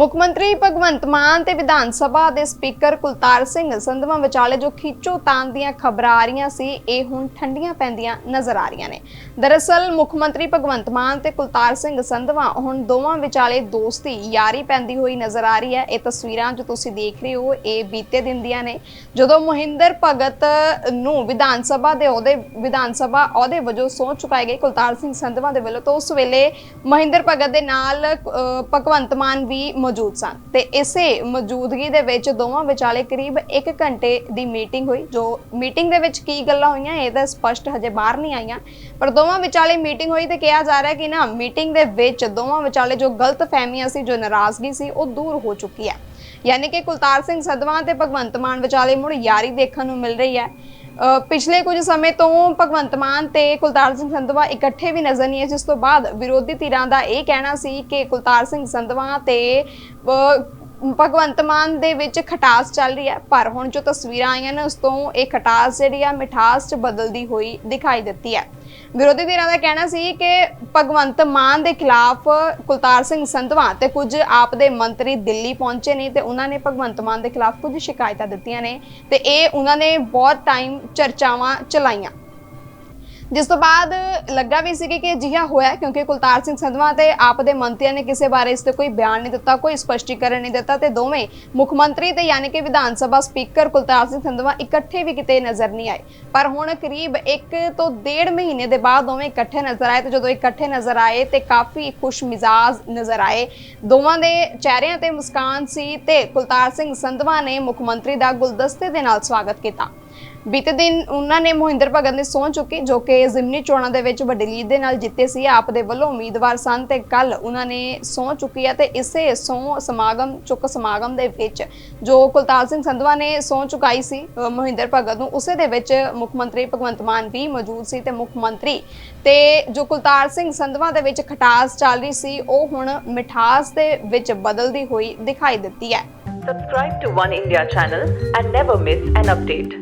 ਮੁੱਖ ਮੰਤਰੀ ਭਗਵੰਤ ਮਾਨ ਤੇ ਵਿਧਾਨ ਸਭਾ ਦੇ ਸਪੀਕਰ ਕੁਲਤਾਰ ਸਿੰਘ ਸੰਧਵਾ ਵਿਚਾਲੇ ਜੋ ਖਿੱਚੋ ਤਾਣ ਦੀਆਂ ਖਬਰਾਂ ਆ ਰਹੀਆਂ ਸੀ, ਇਹ ਹੁਣ ਠੰਡੀਆਂ ਪੈਂਦੀਆਂ ਨਜ਼ਰ ਆ ਰਹੀਆਂ ਨੇ। ਦਰਅਸਲ ਮੁੱਖ ਮੰਤਰੀ ਭਗਵੰਤ ਮਾਨ ਤੇ ਕੁਲਤਾਰ ਸਿੰਘ ਸੰਧਵਾ, ਹੁਣ ਦੋਵਾਂ ਵਿਚਾਲੇ ਦੋਸਤੀ ਯਾਰੀ ਪੈਂਦੀ ਹੋਈ ਨਜ਼ਰ ਆ ਰਹੀ ਹੈ। ਇਹ ਤਸਵੀਰਾਂ ਜੋ ਤੁਸੀਂ ਦੇਖ ਰਹੇ ਹੋ, ਇਹ ਬੀਤੇ ਦਿਨ ਦੀਆਂ ਨੇ। ਜਦੋਂ ਮੋਹਿੰਦਰ ਭਗਤ ਨੂੰ ਵਿਧਾਨ ਸਭਾ ਦੇ ਅਹੁਦੇ, ਵਿਧਾਨ ਸਭਾ ਅਹੁਦੇ ਵਜੋਂ ਸਹੁੰ ਚੁਕਾਏ ਗਏ ਕੁਲਤਾਰ ਸਿੰਘ ਸੰਧਵਾ ਦੇ ਵੱਲੋਂ, ਤਾਂ ਉਸ ਵੇਲੇ ਮਹਿੰਦਰ ਭਗਤ ਦੇ ਨਾਲ ਭਗਵੰਤ ਮਾਨ ਵੀ ਮੌਜੂਦ ਸਨ। ਤੇ ਇਸੇ ਮੌਜੂਦਗੀ ਦੇ ਵਿੱਚ ਦੋਵਾਂ ਵਿਚਾਲੇ ਕਰੀਬ 1 ਘੰਟੇ ਦੀ ਮੀਟਿੰਗ ਹੋਈ, ਜੋ ਮੀਟਿੰਗ ਦੇ ਵਿੱਚ ਕੀ ਗੱਲਾਂ ਹੋਈਆਂ ਇਹ ਤਾਂ ਸਪਸ਼ਟ ਹਜੇ ਬਾਹਰ ਨਹੀਂ ਆਈਆਂ, ਪਰ ਦੋਵਾਂ ਵਿਚਾਲੇ ਮੀਟਿੰਗ ਹੋਈ ਤੇ ਕਿਹਾ ਜਾ ਰਿਹਾ ਕਿ ਨਾ ਮੀਟਿੰਗ ਦੇ ਵਿੱਚ ਦੋਵਾਂ ਵਿਚਾਲੇ ਜੋ ਗਲਤ ਫਹਿਮੀਆਂ ਸੀ, ਜੋ ਨਾਰਾਜ਼ਗੀ ਸੀ, ਉਹ ਦੂਰ ਹੋ ਚੁੱਕੀ ਹੈ। ਯਾਨੀ ਕਿ ਕੁਲਤਾਰ ਸਿੰਘ ਸਦਵਾ ਤੇ ਭਗਵੰਤ ਮਾਨ ਵਿਚਾਲੇ ਮੁੜ ਯਾਰੀ ਦੇਖਣ ਨੂੰ ਮਿਲ ਰਹੀ ਹੈ। ਪਿਛਲੇ ਕੁਝ ਸਮੇਂ ਤੋਂ ਭਗਵੰਤ ਮਾਨ ਤੇ ਕੁਲਤਾਰ ਸਿੰਘ ਸੰਧਵਾ ਇਕੱਠੇ ਵੀ ਨਜ਼ਰ ਨਹੀਂ ਆਏ। ਜਿਸ ਤੋਂ ਬਾਅਦ ਵਿਰੋਧੀ ਧਿਰਾਂ ਦਾ ਇਹ ਕਹਿਣਾ ਸੀ ਕਿ ਕੁਲਤਾਰ ਸਿੰਘ ਸੰਧਵਾ ਤੇ ਅ, ਭਗਵੰਤ ਮਾਨ ਦੇ ਵਿੱਚ ਖਟਾਸ ਚੱਲ ਰਹੀ ਹੈ, ਪਰ ਹੁਣ ਜੋ ਤਸਵੀਰਾਂ ਆਈਆਂ ਨੇ, ਉਸ ਤੋਂ ਇਹ ਖਟਾਸ ਜਿਹੜੀ ਆ, ਮਿਠਾਸ ਚ ਬਦਲਦੀ ਹੋਈ ਦਿਖਾਈ ਦਿੱਤੀ ਹੈ। ਵਿਰੋਧੀ ਧਿਰਾਂ ਦਾ ਕਹਿਣਾ ਸੀ ਕਿ ਭਗਵੰਤ ਮਾਨ ਦੇ ਖਿਲਾਫ ਕੁਲਤਾਰ ਸਿੰਘ ਸੰਧਵਾ ਤੇ ਕੁਝ ਆਪ ਦੇ ਮੰਤਰੀ ਦਿੱਲੀ ਪਹੁੰਚੇ ਨੇ ਤੇ ਉਹਨਾਂ ਨੇ ਭਗਵੰਤ ਮਾਨ ਦੇ ਖਿਲਾਫ ਕੁਝ ਸ਼ਿਕਾਇਤਾਂ ਦਿੱਤੀਆਂ ਨੇ ਤੇ ਇਹ ਉਹਨਾਂ ਨੇ ਬਹੁਤ ਟਾਈਮ ਚਰਚਾਵਾਂ ਚਲਾਈਆਂ। ਜਿਸ ਤੋਂ ਬਾਅਦ ਲੱਗਾ ਵੀ ਸੀ ਕਿ ਅਜਿਹਾ ਹੋਇਆ ਕਿਉਂਕਿ ਕੁਲਤਾਰ ਸਿੰਘ ਸੰਧਵਾ ਤੇ ਆਪ ਦੇ ਮੰਤਰੀਆਂ ਨੇ ਕਿਸੇ ਬਾਰੇ ਇਸ ਤੇ ਕੋਈ ਬਿਆਨ ਨਹੀਂ ਦਿੱਤਾ, ਕੋਈ ਸਪਸ਼ਟੀਕਰਨ ਨਹੀਂ ਦਿੱਤਾ ਤੇ ਦੋਵੇਂ ਮੁੱਖ ਮੰਤਰੀ ਤੇ ਯਾਨੀ ਕਿ ਵਿਧਾਨ ਸਭਾ ਸਪੀਕਰ ਕੁਲਤਾਰ ਸਿੰਘ ਸੰਧਵਾ ਇਕੱਠੇ ਵੀ ਕਿਤੇ ਨਜ਼ਰ ਨਹੀਂ ਆਏ। ਪਰ ਹੁਣ ਕਰੀਬ 1 ਤੋਂ ਡੇਢ ਮਹੀਨੇ ਦੇ ਬਾਅਦ ਦੋਵੇਂ ਇਕੱਠੇ ਨਜ਼ਰ ਆਏ ਤੇ ਜਦੋਂ ਇਕੱਠੇ ਨਜ਼ਰ ਆਏ ਤੇ ਕਾਫੀ ਖੁਸ਼ ਮਿਜ਼ਾਜ ਨਜ਼ਰ ਆਏ। ਦੋਵਾਂ ਦੇ ਚਿਹਰਿਆਂ ਤੇ ਮੁਸਕਾਨ ਸੀ ਤੇ ਕੁਲਤਾਰ ਸਿੰਘ ਸੰਧਵਾ ਨੇ ਮੁੱਖ ਮੰਤਰੀ ਦਾ ਗੁਲਦਸਤੇ ਦੇ ਨਾਲ ਸਵਾਗਤ ਕੀਤਾ। ਬੀਤੇ ਦਿਨ ਉਹਨਾਂ ਨੇ ਮੋਹਿੰਦਰ ਭਗਤ ਨੇ ਸਹੁੰ ਚੁੱਕੀ, ਜੋ ਕਿ ਜ਼ਿਮਨੀ ਚੋਣਾਂ ਦੇ ਵਿੱਚ ਵੱਡੀ ਲੀਡ ਦੇ ਨਾਲ ਜਿੱਤੇ ਸੀ ਆਪ ਦੇ ਵੱਲੋਂ ਉਮੀਦਵਾਰ ਸਨ ਤੇ ਕੱਲ ਉਹਨਾਂ ਨੇ ਸਹੁੰ ਚੁੱਕੀ ਹੈ ਤੇ ਇਸੇ ਸਹੁੰ ਸਮਾਗਮ, ਚੁੱਕ ਸਮਾਗਮ ਦੇ ਵਿੱਚ ਜੋ ਕੁਲਤਾਰ ਸਿੰਘ ਸੰਧਵਾ ਨੇ ਸਹੁੰ ਚੁਕਾਈ ਸੀ ਮੋਹਿੰਦਰ ਭਗਤ ਨੂੰ, ਉਸੇ ਦੇ ਵਿੱਚ ਮੁੱਖ ਮੰਤਰੀ ਭਗਵੰਤ ਮਾਨ ਵੀ ਮੌਜੂਦ ਸੀ ਤੇ ਮੁੱਖ ਮੰਤਰੀ ਤੇ ਜੋ ਕੁਲਤਾਰ ਸਿੰਘ ਸੰਧਵਾ ਦੇ ਵਿੱਚ ਖਟਾਸ ਚੱਲ ਰਹੀ ਸੀ, ਉਹ ਹੁਣ ਮਿਠਾਸ ਦੇ ਵਿੱਚ ਬਦਲਦੀ ਹੋਈ ਦਿਖਾਈ ਦਿੱਤੀ ਹੈ Subscribe to One India channel and never miss an update.